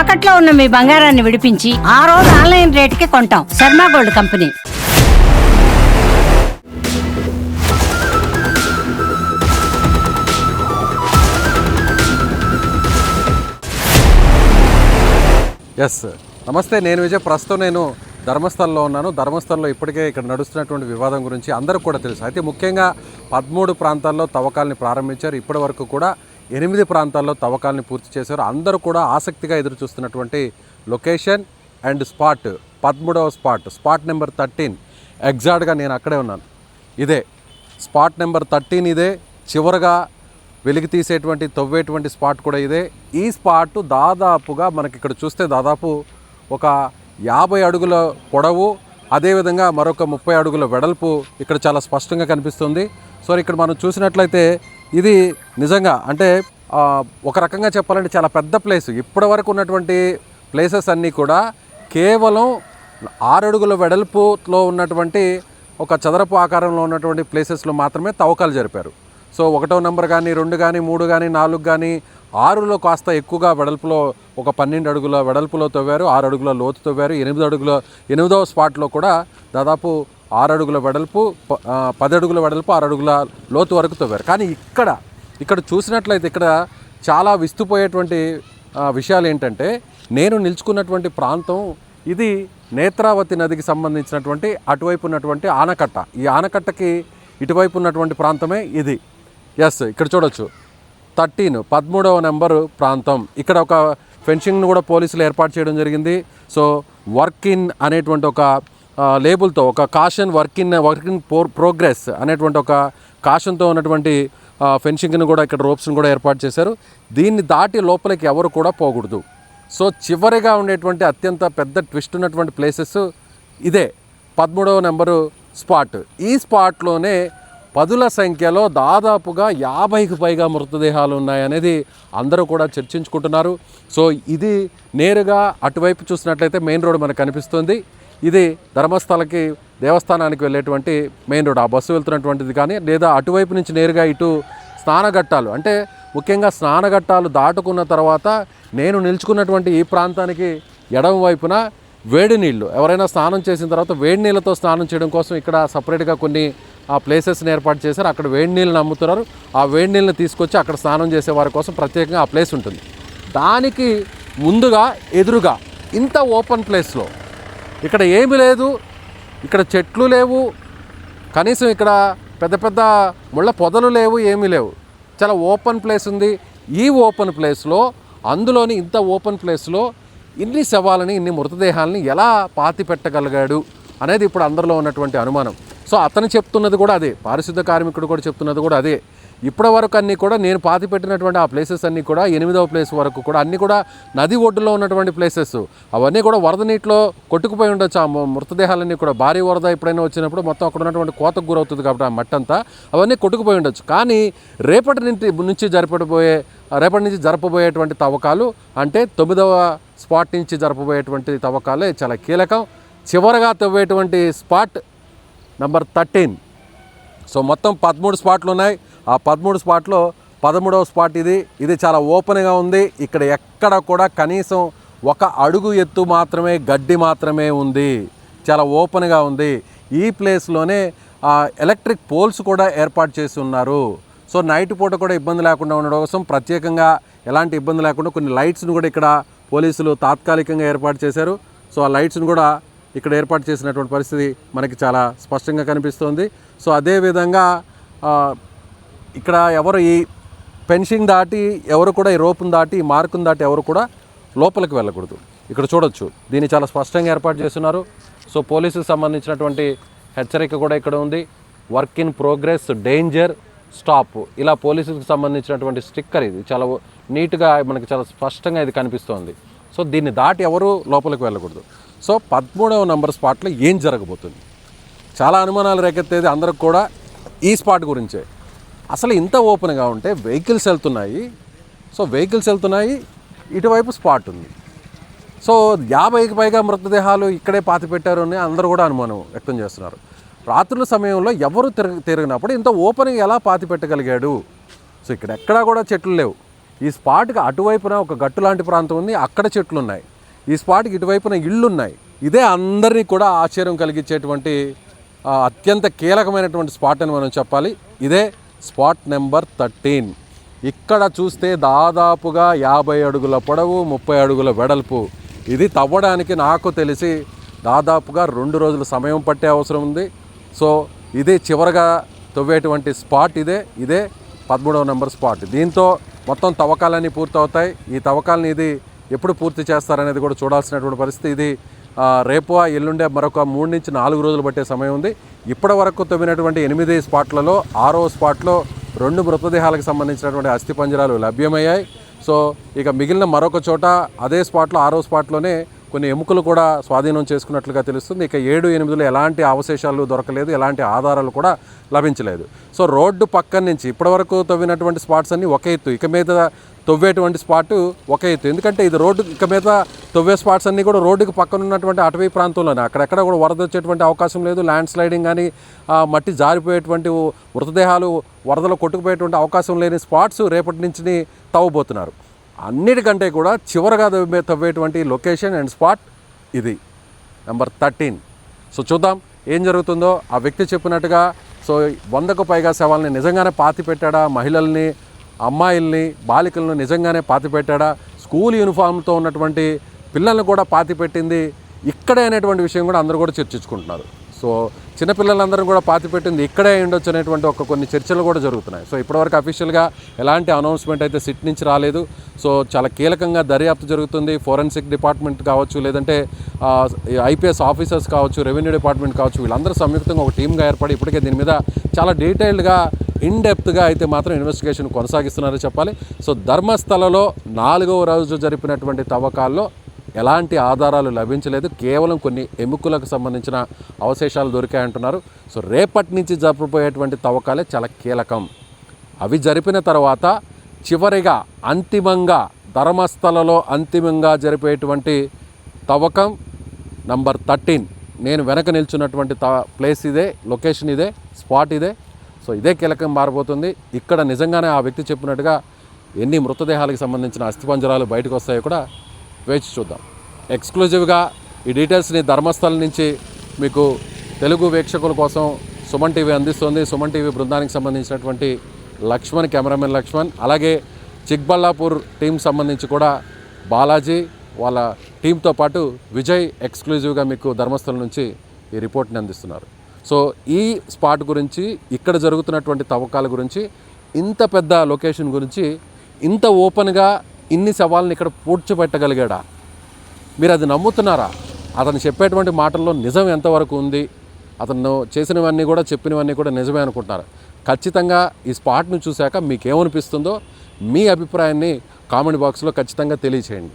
తాకట్లో ఉన్న మీ బంగారాన్ని విడిపించి ఆ రోజు ఆన్లైన్ రేటుకి కొంటాం. Sharma gold company. ఎస్ నమస్తే నేను విజయ్. ప్రస్తుతం నేను ధర్మస్థలంలో ఉన్నాను. ధర్మస్థలంలో ఇప్పటికే ఇక్కడ నడుస్తున్నటువంటి వివాదం గురించి అందరికీ కూడా తెలుసు. అయితే ముఖ్యంగా పదమూడు ప్రాంతాల్లో తవ్వకాలని ప్రారంభించారు. ఇప్పటి వరకు కూడా ఎనిమిది ప్రాంతాల్లో తవ్వకాలని పూర్తి చేశారు. అందరూ కూడా ఆసక్తిగా ఎదురు చూస్తున్నటువంటి లొకేషన్ అండ్ స్పాట్ పదమూడవ స్పాట్ స్పాట్ నెంబర్ థర్టీన్. ఎగ్జాక్ట్గా నేను అక్కడే ఉన్నాను. ఇదే స్పాట్ నెంబర్ థర్టీన్ ఇదే. చివరగా వెలికి తీసేటువంటి తవ్వేటువంటి స్పాట్ కూడా ఇదే. ఈ స్పాట్ దాదాపుగా మనకి ఇక్కడ చూస్తే దాదాపు ఒక యాభై అడుగుల పొడవు అదేవిధంగా మరొక ముప్పై అడుగుల వెడల్పు ఇక్కడ చాలా స్పష్టంగా కనిపిస్తుంది. సో ఇక్కడ మనం చూసినట్లయితే ఇది నిజంగా అంటే ఒక రకంగా చెప్పాలంటే చాలా పెద్ద ప్లేస్ ఇప్పటి వరకు ఉన్నటువంటి ప్లేసెస్ అన్నీ కూడా కేవలం ఆరు అడుగుల వెడల్పులో ఉన్నటువంటి ఒక చదరపు ఆకారంలో ఉన్నటువంటి ప్లేసెస్లో మాత్రమే తవ్వకాలు జరిపారు. సో ఒకటో నెంబర్ కానీ రెండు కానీ మూడు కానీ నాలుగు కానీ ఆరులో కాస్త ఎక్కువగా వెడల్పులో ఒక పన్నెండు అడుగుల వెడల్పులో తవ్వారు ఆరు అడుగుల లోతు తవ్వారు ఎనిమిది అడుగుల ఎనిమిదవ స్పాట్లో కూడా దాదాపు ఆరు అడుగుల వెడల్పు పది అడుగుల వెడల్పు ఆరు అడుగుల లోతు వరకు తవ్వారు. కానీ ఇక్కడ ఇక్కడ చూసినట్లయితే ఇక్కడ చాలా విస్తుపోయేటువంటి విషయాలు ఏంటంటే నేను నిలుచుకున్నటువంటి ప్రాంతం ఇది నేత్రావతి నదికి సంబంధించినటువంటి అటువైపు ఉన్నటువంటి ఆనకట్ట. ఈ ఆనకట్టకి ఇటువైపు ఉన్నటువంటి ప్రాంతమే ఇది. ఎస్ ఇక్కడ చూడొచ్చు. థర్టీన్ పదమూడవ నెంబరు ప్రాంతం. ఇక్కడ ఒక ఫెన్సింగ్ను కూడా పోలీసులు ఏర్పాటు చేయడం జరిగింది. సో వర్క్ ఇన్ అనేటువంటి ఒక లేబుల్తో ఒక caution work in work in progress అనేటువంటి ఒక కాషన్తో ఉన్నటువంటి ఫెన్షింగ్ను కూడా ఇక్కడ రోప్స్ని కూడా ఏర్పాటు చేశారు. దీన్ని దాటి లోపలికి ఎవరు కూడా పోకూడదు. సో చివరిగా ఉండేటువంటి అత్యంత పెద్ద ట్విస్ట్ ఉన్నటువంటి ప్లేసెస్ ఇదే. పదమూడవ నెంబరు స్పాట్ ఈ స్పాట్లోనే పదుల సంఖ్యలో దాదాపుగా యాభైకి పైగా మృతదేహాలు ఉన్నాయనేది అందరూ కూడా చర్చించుకుంటున్నారు. సో ఇది నేరుగా అటువైపు చూసినట్లయితే మెయిన్ రోడ్ మనకు కనిపిస్తుంది. ఇది ధర్మస్థలకి దేవస్థానానికి వెళ్ళేటువంటి మెయిన్ రోడ్. ఆ బస్సు వెళ్తున్నటువంటిది కానీ లేదా అటువైపు నుంచి నేరుగా ఇటు స్నానఘట్టాలు. అంటే ముఖ్యంగా స్నానఘట్టాలు దాటుకున్న తర్వాత నేను నిల్చుకున్నటువంటి ఈ ప్రాంతానికి ఎడమ వైపున వేడి నీళ్ళు ఎవరైనా స్నానం చేసిన తర్వాత వేడి నీళ్ళతో స్నానం చేయడం కోసం ఇక్కడ సపరేట్గా కొన్ని ఆ ప్లేసెస్ని ఏర్పాటు చేశారు. అక్కడ వేడి నీళ్ళని అమ్ముతున్నారు ఆ వేడి నీళ్ళని తీసుకొచ్చి అక్కడ స్నానం చేసే వారి కోసం ప్రత్యేకంగా ఆ ప్లేస్ ఉంటుంది. దానికి ముందుగా ఎదురుగా ఇంత ఓపెన్ ప్లేస్లో ఇక్కడ ఏమి లేదు. ఇక్కడ చెట్లు లేవు. కనీసం ఇక్కడ పెద్ద పెద్ద ముళ్ళ పొదలు లేవు ఏమీ లేవు. చాలా ఓపెన్ ప్లేస్ ఉంది. ఈ ఓపెన్ ప్లేస్లో అందులోని ఇంత ఓపెన్ ప్లేస్లో ఇన్ని శవాలని ఇన్ని మృతదేహాలని ఎలా పాతి పెట్టగలిగాడు అనేది ఇప్పుడు అందరిలో ఉన్నటువంటి అనుమానం. సో అతను చెప్తున్నది కూడా అదే. పారిశుద్ధ కార్మికుడు కూడా చెప్తున్నది కూడా అదే. ఇప్పటి వరకు అన్నీ కూడా నేను పాతి పెట్టినటువంటి ఆ ప్లేసెస్ అన్నీ కూడా ఎనిమిదవ ప్లేస్ వరకు కూడా అన్నీ కూడా నది ఒడ్డులో ఉన్నటువంటి ప్లేసెస్ అవన్నీ కూడా వరద నీటిలో కొట్టుకుపోయి ఉండొచ్చు. ఆ మృతదేహాలన్నీ కూడా భారీ వరద ఎప్పుడైనా వచ్చినప్పుడు మొత్తం అక్కడ ఉన్నటువంటి కోతకు గురవుతుంది కాబట్టి ఆ మట్టంతా అవన్నీ కొట్టుకుపోయి ఉండొచ్చు. కానీ రేపటి నుంచి నుంచి జరపబోయే రేపటి నుంచి జరపబోయేటువంటి తవ్వకాలు అంటే తొమ్మిదవ స్పాట్ నుంచి జరపబోయేటువంటి తవ్వకాలే చాలా కీలకం. చివరగా తవ్వేటువంటి స్పాట్ నెంబర్ థర్టీన్ సో మొత్తం పదమూడు స్పాట్లు ఉన్నాయి. ఆ పదమూడు స్పాట్లో పదమూడవ స్పాట్ ఇది. ఇది చాలా ఓపెన్గా ఉంది. ఇక్కడ ఎక్కడ కూడా కనీసం ఒక అడుగు ఎత్తు మాత్రమే గడ్డి మాత్రమే ఉంది. చాలా ఓపెన్గా ఉంది. ఈ ప్లేస్లోనే ఎలక్ట్రిక్ పోల్స్ కూడా ఏర్పాటు చేసి ఉన్నారు. సో నైట్ పూట కూడా ఇబ్బంది లేకుండా ఉండడం కోసం ప్రత్యేకంగా ఎలాంటి ఇబ్బంది లేకుండా కొన్ని లైట్స్ను కూడా ఇక్కడ పోలీసులు తాత్కాలికంగా ఏర్పాటు చేశారు. సో ఆ లైట్స్ను కూడా ఇక్కడ ఏర్పాటు చేసినటువంటి పరిస్థితి మనకి చాలా స్పష్టంగా కనిపిస్తోంది. సో అదేవిధంగా ఇక్కడ ఎవరు ఈ పెన్షన్ దాటి ఎవరు కూడా ఈ రోపును దాటి ఈ మార్కును దాటి ఎవరు కూడా లోపలికి వెళ్ళకూడదు. ఇక్కడ చూడొచ్చు. దీన్ని చాలా స్పష్టంగా ఏర్పాటు చేస్తున్నారు. సో పోలీసుకు సంబంధించినటువంటి హెచ్చరిక కూడా ఇక్కడ ఉంది. Work in progress danger stop ఇలా పోలీసులకు సంబంధించినటువంటి స్టిక్కర్ ఇది. చాలా నీట్గా మనకి చాలా స్పష్టంగా ఇది కనిపిస్తోంది. సో దీన్ని దాటి ఎవరు లోపలికి వెళ్ళకూడదు. సో పదమూడవ నంబర్ స్పాట్లో ఏం జరగబోతుంది? చాలా అనుమానాలు రేకెత్తేది అందరికి కూడా ఈ స్పాట్ గురించే. అసలు ఇంత ఓపెన్గా ఉంటే వెహికల్స్ వెళ్తున్నాయి. సో వెహికల్స్ వెళ్తున్నాయి ఇటువైపు స్పాట్ ఉంది. సో యాభైకి పైగా మృతదేహాలు ఇక్కడే పాతి పెట్టారు అని అందరూ కూడా అనుమానం వ్యక్తం చేస్తున్నారు. రాత్రుల సమయంలో ఎవరు తిరగ తిరిగినప్పుడు ఇంత ఓపెన్గా ఎలా పాతి పెట్టగలిగాడు? సో ఇక్కడ ఎక్కడా కూడా చెట్లు లేవు. ఈ స్పాట్కి అటువైపున ఒక గట్టు లాంటి ప్రాంతం ఉంది అక్కడ చెట్లు ఉన్నాయి ఈ స్పాట్కి ఇటువైపున ఇళ్ళు ఉన్నాయి ఇదే అందరినీ కూడా ఆశ్చర్యం కలిగించేటువంటి అత్యంత కీలకమైనటువంటి స్పాట్ అని మనం చెప్పాలి. ఇదే స్పాట్ నెంబర్ థర్టీన్. ఇక్కడ చూస్తే దాదాపుగా యాభై అడుగుల పొడవు ముప్పై అడుగుల వెడల్పు. ఇది తవ్వడానికి నాకు తెలిసి దాదాపుగా రెండు రోజుల సమయం పట్టే అవసరం ఉంది. సో ఇది చివరగా తవ్వేటువంటి స్పాట్ ఇదే. ఇదే పదమూడవ నెంబర్ స్పాట్. దీంతో మొత్తం తవ్వకాలన్నీ పూర్తవుతాయి. ఈ తవ్వకాలని ఇది ఎప్పుడు పూర్తి చేస్తారనేది కూడా చూడాల్సినటువంటి పరిస్థితి. ఇది రేపు ఎల్లుండే మరొక మూడు నుంచి నాలుగు రోజులు పట్టే సమయం ఉంది. ఇప్పటి వరకు తవ్వినటువంటి ఎనిమిది స్పాట్లలో ఆరో స్పాట్లో రెండు మృతదేహాలకు సంబంధించినటువంటి అస్థిపంజరాలు లభ్యమయ్యాయి. సో ఇక మిగిలిన మరొక చోట అదే స్పాట్లో ఆరో స్పాట్లోనే కొన్ని ఎముకలు కూడా స్వాధీనం చేసుకున్నట్లుగా తెలుస్తుంది. ఇక ఏడు ఎనిమిదిలో ఎలాంటి అవశేషాలు దొరకలేదు ఎలాంటి ఆధారాలు కూడా లభించలేదు. సో రోడ్డు పక్కన నుంచి ఇప్పటివరకు తవ్వినటువంటి స్పాట్స్ అన్నీ ఒక ఎత్తు. ఇక మీద తవ్వేటువంటి స్పాట్ ఒక ఎత్తు. ఎందుకంటే ఇది రోడ్డు ఇక మీద తవ్వే స్పాట్స్ అన్నీ కూడా రోడ్డుకి పక్కన ఉన్నటువంటి అటవీ ప్రాంతంలోనే. అక్కడెక్కడ కూడా వరద వచ్చేటువంటి అవకాశం లేదు. ల్యాండ్ స్లైడింగ్ కానీ మట్టి జారిపోయేటువంటి మృతదేహాలు వరదలో కొట్టుకుపోయేటువంటి అవకాశం లేని స్పాట్స్ రేపటి నుంచి తవ్వబోతున్నారు. అన్నిటికంటే కూడా చివరగా తవ్వే తవ్వేటువంటి లొకేషన్ అండ్ స్పాట్ ఇది నెంబర్ థర్టీన్. సో చూద్దాం ఏం జరుగుతుందో. ఆ వ్యక్తి చెప్పినట్టుగా సో వందకు పైగా శవాలని నిజంగానే పాతి పెట్టాడా? మహిళల్ని అమ్మాయిల్ని బాలికలను నిజంగానే పాతి పెట్టాడా? స్కూల్ యూనిఫామ్తో ఉన్నటువంటి పిల్లల్ని కూడా పాతి పెట్టింది. ఇక్కడే అనేటువంటి విషయం కూడా అందరూ కూడా చర్చించుకుంటున్నారు. సో చిన్నపిల్లలందరూ కూడా పాతి పెట్టింది ఇక్కడే ఉండొచ్చు అనేటువంటి ఒక కొన్ని చర్చలు కూడా జరుగుతున్నాయి. సో ఇప్పటివరకు అఫీషియల్గా ఎలాంటి అనౌన్స్మెంట్ అయితే సిట్ నుంచి రాలేదు. సో చాలా కీలకంగా దర్యాప్తు జరుగుతుంది. ఫోరెన్సిక్ డిపార్ట్మెంట్ కావచ్చు లేదంటే ఐపీఎస్ ఆఫీసర్స్ కావచ్చు రెవెన్యూ డిపార్ట్మెంట్ కావచ్చు వీళ్ళందరూ సంయుక్తంగా ఒక టీమ్గా ఏర్పడి ఇప్పటికే దీని మీద చాలా డీటెయిల్డ్గా ఇన్ డెప్త్గా అయితే మాత్రం ఇన్వెస్టిగేషన్ కొనసాగిస్తున్నారని చెప్పాలి. సో ధర్మస్థలలో నాలుగవ రోజు జరిపినటువంటి తవ్వకాల్లో ఎలాంటి ఆధారాలు లభించలేదు. కేవలం కొన్ని ఎముకలకు సంబంధించిన అవశేషాలు దొరికాయంటున్నారు. సో రేపటి నుంచి జరపబోయేటువంటి తవ్వకాలే చాలా కీలకం. అవి జరిపిన తర్వాత చివరిగా అంతిమంగా ధర్మస్థలలో అంతిమంగా జరిపేటువంటి తవ్వకం నంబర్ థర్టీన్. నేను వెనక నిల్చున్నటువంటి త ప్లేస్ ఇదే లొకేషన్ ఇదే స్పాట్ ఇదే. సో ఇదే కీలకం మారబోతుంది. ఇక్కడ నిజంగానే ఆ వ్యక్తి చెప్పినట్టుగా ఎన్ని మృతదేహాలకు సంబంధించిన అస్థిపంజరాలు బయటకు వస్తాయో కూడా వేచి చూద్దాం. ఎక్స్క్లూజివ్గా ఈ డీటెయిల్స్ని ధర్మస్థలం నుంచి మీకు తెలుగు వీక్షకుల కోసం సుమన్ టీవీ అందిస్తుంది. సుమన్ టీవీ బృందానికి సంబంధించినటువంటి లక్ష్మణ్ కెమెరామెన్ లక్ష్మణ్ అలాగే చిక్బల్లాపూర్ టీం సంబంధించి కూడా బాలాజీ వాళ్ళ టీంతో పాటు విజయ్ ఎక్స్క్లూజివ్గా మీకు ధర్మస్థలం నుంచి ఈ రిపోర్ట్ని అందిస్తున్నారు. సో ఈ స్పాట్ గురించి ఇక్కడ జరుగుతున్నటువంటి తవ్వకాల గురించి ఇంత పెద్ద లొకేషన్ గురించి ఇంత ఓపెన్గా ఇన్ని సవాళ్ళని ఇక్కడ పూడ్చిపెట్టగలిగాడా? మీరు అది నమ్ముతున్నారా? అతను చెప్పేటువంటి మాటల్లో నిజం ఎంతవరకు ఉంది? అతను చేసినవన్నీ కూడా చెప్పినవన్నీ కూడా నిజమే అనుకుంటున్నారు? ఖచ్చితంగా ఈ స్పాట్ను చూశాక మీకు ఏమనిపిస్తుందో మీ అభిప్రాయాన్ని కామెంట్ బాక్స్లో ఖచ్చితంగా తెలియచేయండి.